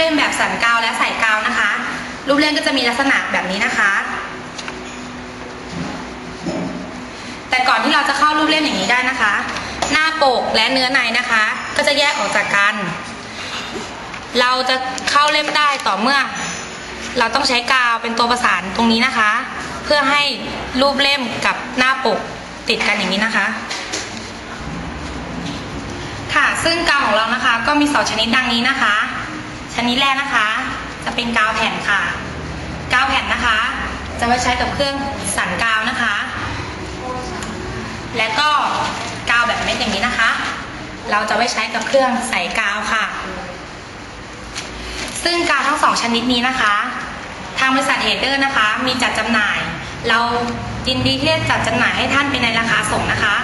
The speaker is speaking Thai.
เล่นๆก็จะมีลักษณะแบบนี้นะคะ แต่ก่อนที่เราจะเข้ารูปเล่มอย่างนี้ได้นะคะ หน้าปกและเนื้อในนะคะ ก็จะแยกออกจากกัน เราจะเข้าเล่มได้ต่อเมื่อ เราต้องใช้กาวเป็นตัวประสานตรงนี้นะคะ เพื่อให้รูปเล่มกับหน้าปกติดกันอย่างนี้นะคะค่ะ ซึ่งกาวของเรานะคะ ก็มีสองชนิดดังนี้นะคะ ชนิดแรกนะคะ จะเป็นกาวแผ่นค่ะกาวแผ่นนะคะ จะไว้ใช้กับเครื่องสันกาวนะคะ และก็กาวแบบเม็ดอย่างนี้นะคะ เราจะไว้ใช้กับเครื่องใส่กาวค่ะ ซึ่งกาวทั้งสองชนิดนี้นะคะ ทางบริษัทเฮเดอร์นะคะ มีจัดจำหน่าย เรายินดีที่จะจัดจำหน่ายให้ท่านเป็นในราคาส่งนะคะ